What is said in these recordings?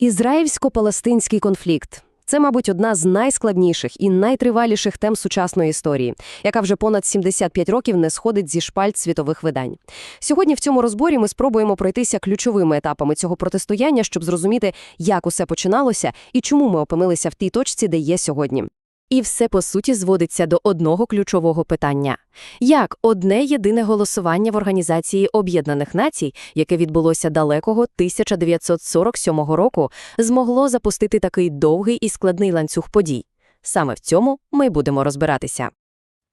Ізраїльсько-палестинський конфлікт. Це, мабуть, одна з найскладніших і найтриваліших тем сучасної історії, яка вже понад 75 років не сходить зі шпальт світових видань. Сьогодні в цьому розборі ми спробуємо пройтися ключовими етапами цього протистояння, щоб зрозуміти, як усе починалося і чому ми опинилися в тій точці, де є сьогодні. І все, по суті, зводиться до одного ключового питання. Як одне єдине голосування в Організації Об'єднаних Націй, яке відбулося далекого 1947 року, змогло запустити такий довгий і складний ланцюг подій? Саме в цьому ми будемо розбиратися.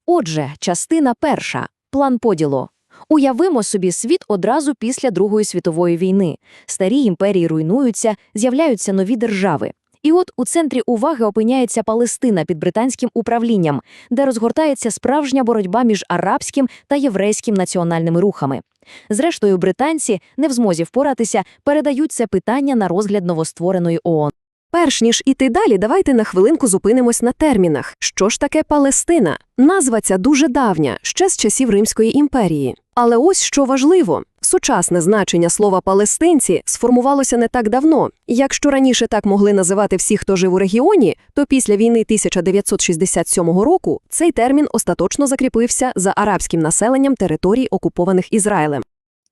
Отже, частина перша – план поділу. Уявимо собі світ одразу після Другої світової війни. Старі імперії руйнуються, з'являються нові держави. І от у центрі уваги опиняється Палестина під британським управлінням, де розгортається справжня боротьба між арабським та єврейським національними рухами. Зрештою, британці, не в змозі впоратися, передають це питання на розгляд новоствореної ООН. Перш ніж іти далі, давайте на хвилинку зупинимось на термінах. Що ж таке Палестина? Назва ця дуже давня, ще з часів Римської імперії. Але ось що важливо. Сучасне значення слова «палестинці» сформувалося не так давно. Якщо раніше так могли називати всіх, хто жив у регіоні, то після війни 1967 року цей термін остаточно закріпився за арабським населенням територій, окупованих Ізраїлем.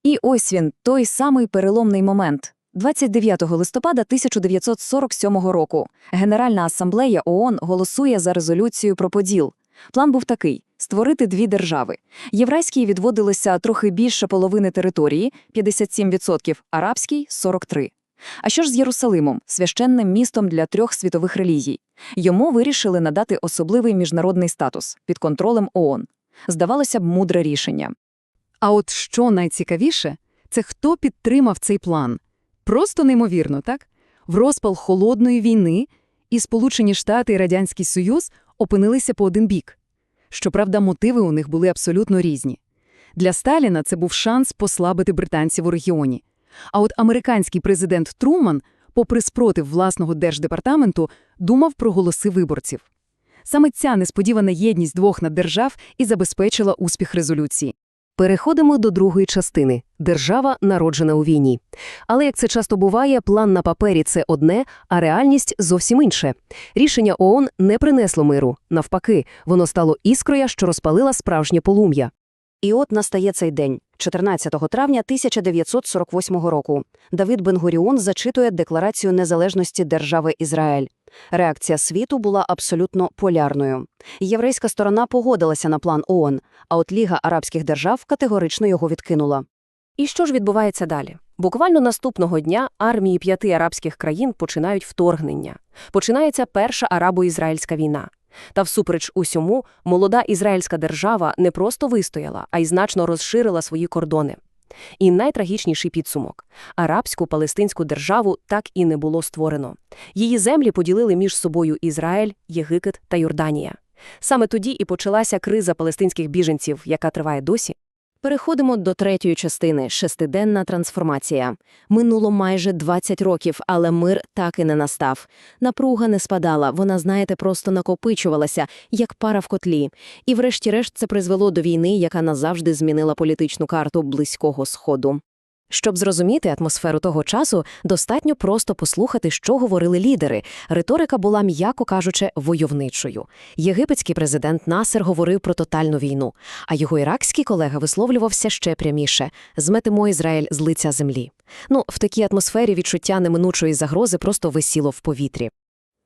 І ось він, той самий переломний момент. 29 листопада 1947 року Генеральна асамблея ООН голосує за резолюцію про поділ. План був такий – створити дві держави. Єврейській відводилося трохи більше половини території – 57%, арабській – 43%. А що ж з Єрусалимом, священним містом для трьох світових релігій? Йому вирішили надати особливий міжнародний статус під контролем ООН. Здавалося б, мудре рішення. А от що найцікавіше, це хто підтримав цей план. Просто неймовірно, так? В розпал холодної війни і Сполучені Штати і Радянський Союз опинилися по один бік. Щоправда, мотиви у них були абсолютно різні. Для Сталіна це був шанс послабити британців у регіоні. А от американський президент Труман, попри спротив власного держдепартаменту, думав про голоси виборців. Саме ця несподівана єдність двох наддержав і забезпечила успіх резолюції. Переходимо до другої частини – держава, народжена у війні. Але, як це часто буває, план на папері – це одне, а реальність – зовсім інше. Рішення ООН не принесло миру. Навпаки, воно стало іскрою, що розпалила справжнє полум'я. І от настає цей день. 14 травня 1948 року Давид Бенгуріон зачитує Декларацію незалежності держави Ізраїль. Реакція світу була абсолютно полярною. Єврейська сторона погодилася на план ООН, а от Ліга арабських держав категорично його відкинула. І що ж відбувається далі? Буквально наступного дня армії п'яти арабських країн починають вторгнення. Починається перша арабо-ізраїльська війна. Та всупереч усьому, молода ізраїльська держава не просто вистояла, а й значно розширила свої кордони. І найтрагічніший підсумок – арабську палестинську державу так і не було створено. Її землі поділили між собою Ізраїль, Єгипет та Йорданія. Саме тоді і почалася криза палестинських біженців, яка триває досі. Переходимо до третьої частини – шестиденна трансформація. Минуло майже 20 років, але мир так і не настав. Напруга не спадала, вона, знаєте, просто накопичувалася, як пара в котлі. І врешті-решт це призвело до війни, яка назавжди змінила політичну карту Близького Сходу. Щоб зрозуміти атмосферу того часу, достатньо просто послухати, що говорили лідери. Риторика була, м'яко кажучи, войовничою. Єгипетський президент Насер говорив про тотальну війну, а його іракський колега висловлювався ще пряміше – зметимо Ізраїль з лиця землі. Ну, в такій атмосфері відчуття неминучої загрози просто висіло в повітрі.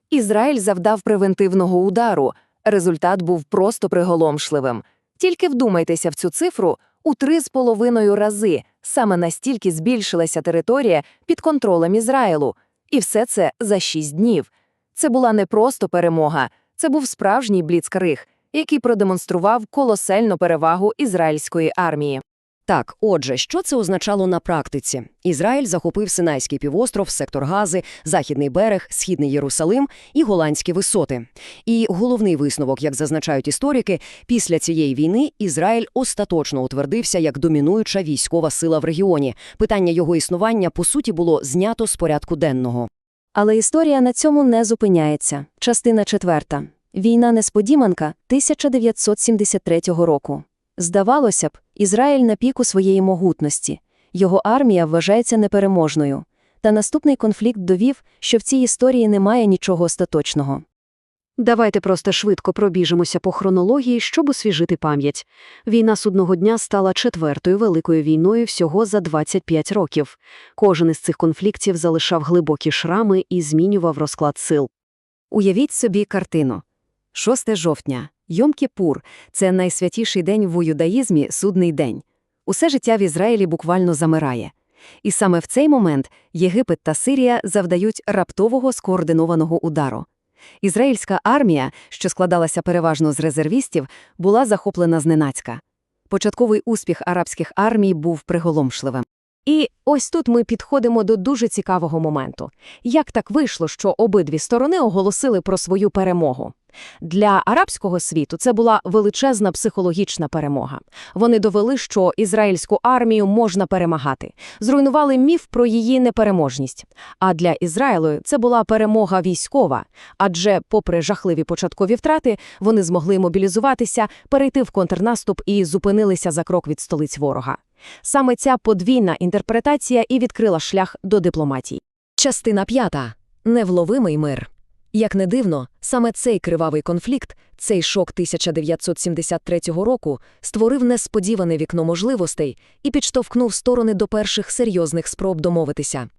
Ізраїль завдав превентивного удару. Результат був просто приголомшливим. Тільки вдумайтеся в цю цифру у три з половиною рази. Саме настільки збільшилася територія під контролем Ізраїлу. І все це за шість днів. Це була не просто перемога, це був справжній бліцкриг, який продемонстрував колосальну перевагу ізраїльської армії. Так, отже, що це означало на практиці? Ізраїль захопив Синайський півостров, сектор Гази, Західний берег, Східний Єрусалим і Голландські висоти. І головний висновок, як зазначають історики, після цієї війни Ізраїль остаточно утвердився як домінуюча військова сила в регіоні. Питання його існування, по суті, було знято з порядку денного. Але історія на цьому не зупиняється. Частина четверта. Війна-несподіванка 1973 року. Здавалося б, Ізраїль на піку своєї могутності. Його армія вважається непереможною. Та наступний конфлікт довів, що в цій історії немає нічого остаточного. Давайте просто швидко пробіжимося по хронології, щоб освіжити пам'ять. Війна судного дня стала четвертою великою війною всього за 25 років. Кожен із цих конфліктів залишав глибокі шрами і змінював розклад сил. Уявіть собі картину. 6 жовтня. Йом-Кіпур – це найсвятіший день в юдаїзмі – судний день. Усе життя в Ізраїлі буквально замирає. І саме в цей момент Єгипет та Сирія завдають раптового скоординованого удару. Ізраїльська армія, що складалася переважно з резервістів, була захоплена зненацька. Початковий успіх арабських армій був приголомшливим. І ось тут ми підходимо до дуже цікавого моменту. Як так вийшло, що обидві сторони оголосили про свою перемогу? Для арабського світу це була величезна психологічна перемога. Вони довели, що ізраїльську армію можна перемагати, зруйнували міф про її непереможність. А для Ізраїлю це була перемога військова, адже, попри жахливі початкові втрати, вони змогли мобілізуватися, перейти в контрнаступ і зупинилися за крок від столиць ворога. Саме ця подвійна інтерпретація і відкрила шлях до дипломатії. Частина п'ята. Невловимий мир. Як не дивно, саме цей кривавий конфлікт, цей шок 1973 року, створив несподіване вікно можливостей і підштовхнув сторони до перших серйозних спроб домовитися.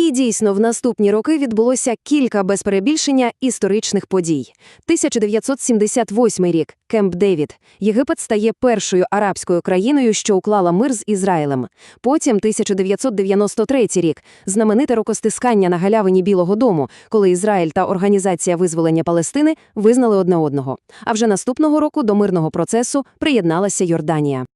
І дійсно, в наступні роки відбулося кілька без перебільшення історичних подій. 1978 рік – Кемп Девід. Єгипет стає першою арабською країною, що уклала мир з Ізраїлем. Потім 1993 рік – знамените рукостискання на галявині Білого дому, коли Ізраїль та Організація визволення Палестини визнали одне одного. А вже наступного року до мирного процесу приєдналася Йорданія.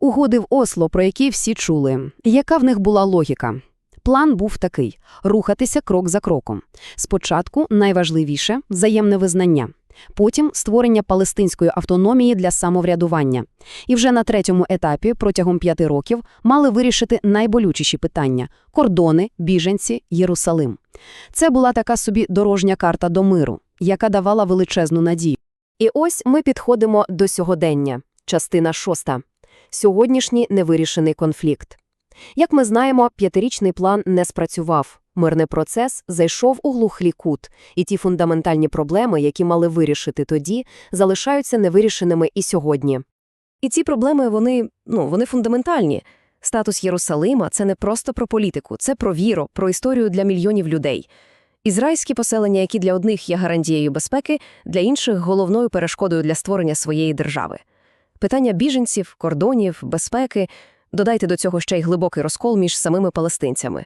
Угоди в Осло, про які всі чули. Яка в них була логіка? План був такий – рухатися крок за кроком. Спочатку найважливіше – взаємне визнання. Потім – створення палестинської автономії для самоврядування. І вже на третьому етапі, протягом п'яти років, мали вирішити найболючіші питання – кордони, біженці, Єрусалим. Це була така собі дорожня карта до миру, яка давала величезну надію. І ось ми підходимо до сьогодення. Частина шоста. Сьогоднішній невирішений конфлікт. Як ми знаємо, п'ятирічний план не спрацював. Мирний процес зайшов у глухлий кут, і ті фундаментальні проблеми, які мали вирішити тоді, залишаються невирішеними і сьогодні. І ці проблеми, вони, ну, вони фундаментальні. Статус Єрусалима – це не просто про політику, це про віру, про історію для мільйонів людей. Ізраїльські поселення, які для одних є гарантією безпеки, для інших – головною перешкодою для створення своєї держави. Питання біженців, кордонів, безпеки – Додайте до цього ще й глибокий розкол між самими палестинцями.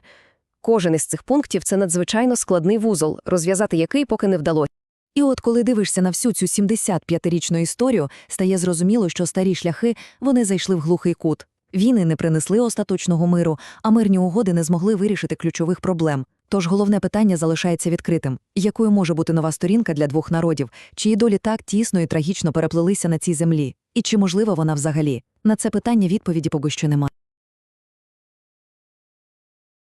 Кожен із цих пунктів – це надзвичайно складний вузол, розв'язати який поки не вдалося. І от коли дивишся на всю цю 75-річну історію, стає зрозуміло, що старі шляхи вони зайшли в глухий кут. Війни не принесли остаточного миру, а мирні угоди не змогли вирішити ключових проблем. Тож головне питання залишається відкритим: якою може бути нова сторінка для двох народів, чиї долі так тісно і трагічно переплелися на цій землі? І чи можлива вона взагалі? На це питання відповіді поки що немає.